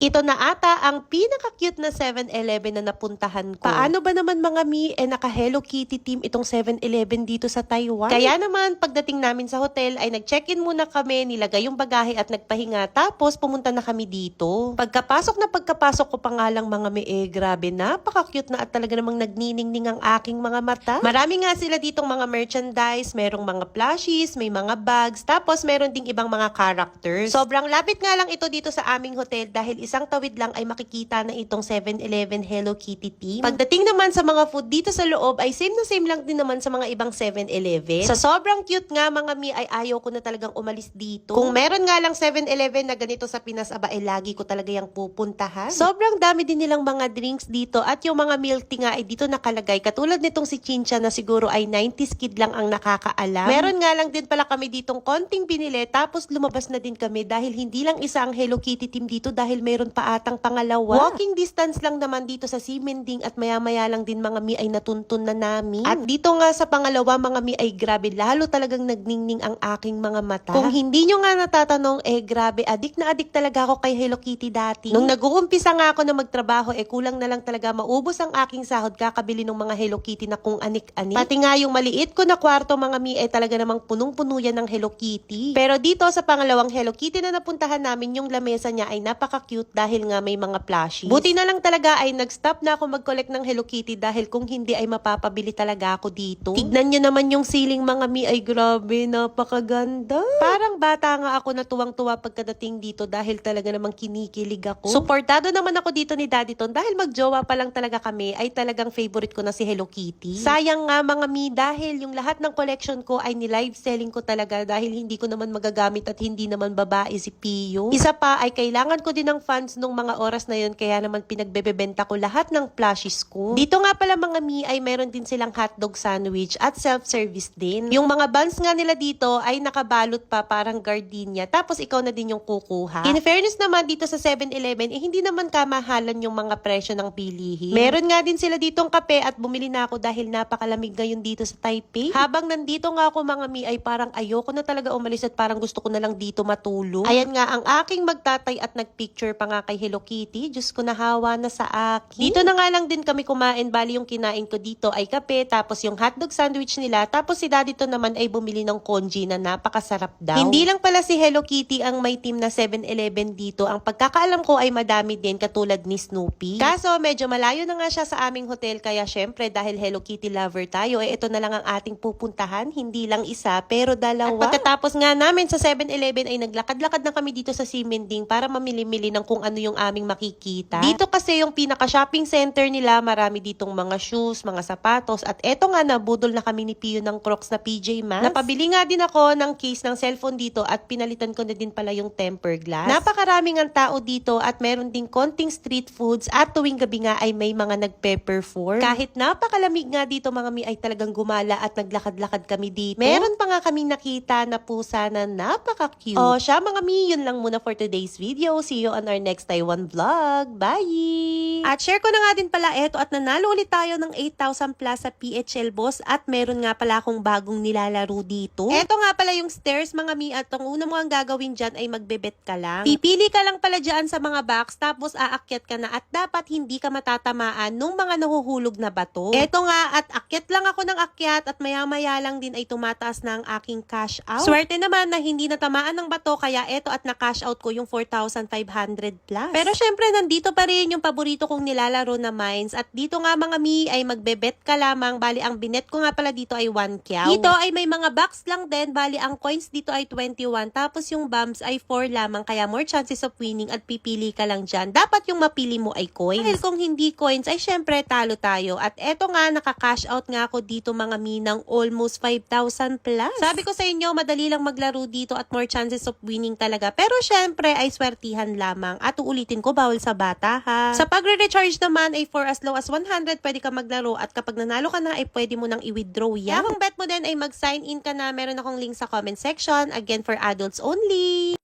Ito na ata ang pinaka-cute na 7-Eleven na napuntahan ko. Paano ba naman mga mi, eh naka Hello Kitty team itong 7-Eleven dito sa Taiwan? Kaya naman, pagdating namin sa hotel ay nag-check-in muna kami, nilagay yung bagahe at nagpahinga, tapos pumunta na kami dito. Pagkapasok na pagkapasok ko pa nga lang mga mi, eh grabe, napaka-cute na at talaga namang nagniningning ang aking mga mata. Marami nga sila ditong mga merchandise, merong mga plushies, may mga bags, tapos meron ding ibang mga characters. Sobrang lapit nga lang ito dito sa aming hotel dahil isang tawid lang ay makikita na itong 7-Eleven Hello Kitty team. Pagdating naman sa mga food dito sa loob ay same na same lang din naman sa mga ibang 7-Eleven. Sa sobrang cute nga mga mi ay ayaw ko na talagang umalis dito. Kung meron nga lang 7-Eleven na ganito sa Pinas, aba eh lagi ko talaga yung pupuntahan. Sobrang dami din nilang mga drinks dito at yung mga milk nga ay dito nakalagay. Katulad nitong si Chincha na siguro ay 90s kid lang ang nakakaalam. Meron nga lang din pala kami ditong konting binili tapos lumabas na din kami dahil hindi lang isa ang Hello Kitty team dito dahil meron pa atang pangalawa. Walking distance lang naman dito sa Simending at maya-maya lang din mga mi ay natuntun na namin. At dito nga sa pangalawa mga mi ay grabe lalo talagang nagningning ang aking mga mata. Kung hindi nyo nga natatanong eh grabe adik na adik talaga ako kay Hello Kitty dati. Nung nag-uumpisa nga ako na magtrabaho eh kulang na lang talaga maubos ang aking sahod kakabili ng mga Hello Kitty na kung anik-anik. Pati nga yung maliit ko na kwarto mga mi ay talaga namang punong-puno yan ng Hello Kitty. Pero dito sa pangalawang Hello Kitty na napuntahan namin yung lamesa niya ay napaka-cute dahil nga may mga plushies. Buti na lang talaga ay nag-stop na ako mag-collect ng Hello Kitty dahil kung hindi ay mapapabili talaga ako dito. Tignan nyo naman yung ceiling mga mi ay grabe, napakaganda. Parang bata nga ako na tuwang-tuwa pagkadating dito dahil talaga namang kinikilig ako. Suportado naman ako dito ni Daddy Ton dahil magjowa pa lang talaga kami ay talagang favorite ko na si Hello Kitty. Sayang nga mga mi dahil yung lahat ng collection ko ay ni-live selling ko talaga dahil hindi ko naman magagamit at hindi naman babae si Pio. Isa pa ay kailangan ko din ng funds nung mga oras na yun kaya naman pinagbebebenta ko lahat ng plushies ko. Dito nga pala mga mi ay meron din silang hotdog sandwich at self-service din. Yung mga buns nga nila dito ay nakabalot pa parang gardenia tapos ikaw na din yung kukuha. In fairness naman dito sa 7-Eleven eh hindi naman kamahalan yung mga presyo ng bilihin. Meron nga din sila ditong kape at bumili na ako dahil napakalamig ngayon dito sa Taipei. Habang nandito nga ako mga mi ay parang ayoko na talaga umalis at parang gusto ko na lang dito matulog. Ayan nga ang aking magtatay at nagpicture pa nga kay Hello Kitty. Diyos ko nahawa na sa akin. Dito na nga lang din kami kumain. Bali yung kinain ko dito ay kape tapos yung hotdog sandwich nila. Tapos si daddy to naman ay bumili ng congee na napakasarap daw. Hindi lang pala si Hello Kitty ang may team na 7-Eleven dito. Ang pagkakaalam ko ay madami din katulad ni Snoopy. Kaso medyo malayo na nga siya sa aming hotel kaya syempre dahil Hello Kitty lover tayo eh ito na lang ang ating pupuntahan. Hindi lang isa pero dalawa. At pagkatapos nga namin sa 7-Eleven ay naglakad-lakad na kami dito sa Simending para mamili-mili ng kung ano yung aming makikita. Dito kasi yung pinaka-shopping center nila, marami ditong mga shoes, mga sapatos at eto nga nabudol na kami ni Pio ng Crocs na PJ Masks. Napabili nga din ako ng case ng cellphone dito at pinalitan ko na din pala yung temper glass. Napakaraming ang tao dito at meron ding konting street foods at tuwing gabi nga ay may mga nagpe-perform. Kahit napakalamig nga dito mga mi ay talagang gumala at naglakad-lakad kami dito. Meron pa nga kaming nakita na pusa na napaka-cute. O siya mga mi, yun lang muna for today's video. See you on our next Taiwan vlog. Bye! At share ko na nga din pala eto at nanalo ulit tayo ng 8,000 plus sa PHL Boss at meron nga pala akong bagong nilalaro dito. Eto nga pala yung stairs mga mi at ang una mo ang gagawin dyan ay magbebet ka lang. Pipili ka lang pala dyan sa mga box tapos aakyat ka na at dapat hindi ka matatamaan nung mga nahuhulog na bato. Eto nga at akyat lang ako ng akyat at maya-maya lang din ay tumataas na ang aking cash out. Swerte naman na hindi natamaan ng bato kaya eto at na-cash out ko yung 4,500 plus. Pero syempre nandito pa rin yung paborito kong nilalaro na mines at dito nga mga mi ay magbebet ka lamang bali ang binet ko nga pala dito ay 1 kyaw. Dito ay may mga box lang din bali ang coins dito ay 21 tapos yung bombs ay 4 lamang kaya more chances of winning at pipili ka lang dyan. Dapat yung mapili mo ay coins. Dahil kung hindi coins ay syempre talo tayo at eto nga naka-cash out nga ako dito mga mi ng almost 5,000 plus. Sabi ko sa inyo madali lang maglaro dito at more chances of winning talaga pero syempre ay swertihan lamang at uulitin ko bawal sa bata ha. Sa pagre-recharge naman ay for as low as 100 pwede ka maglaro at kapag nanalo ka na ay pwede mo nang i-withdraw yan. Kung bet mo din ay mag-sign in ka na meron akong link sa comment section again for adults only.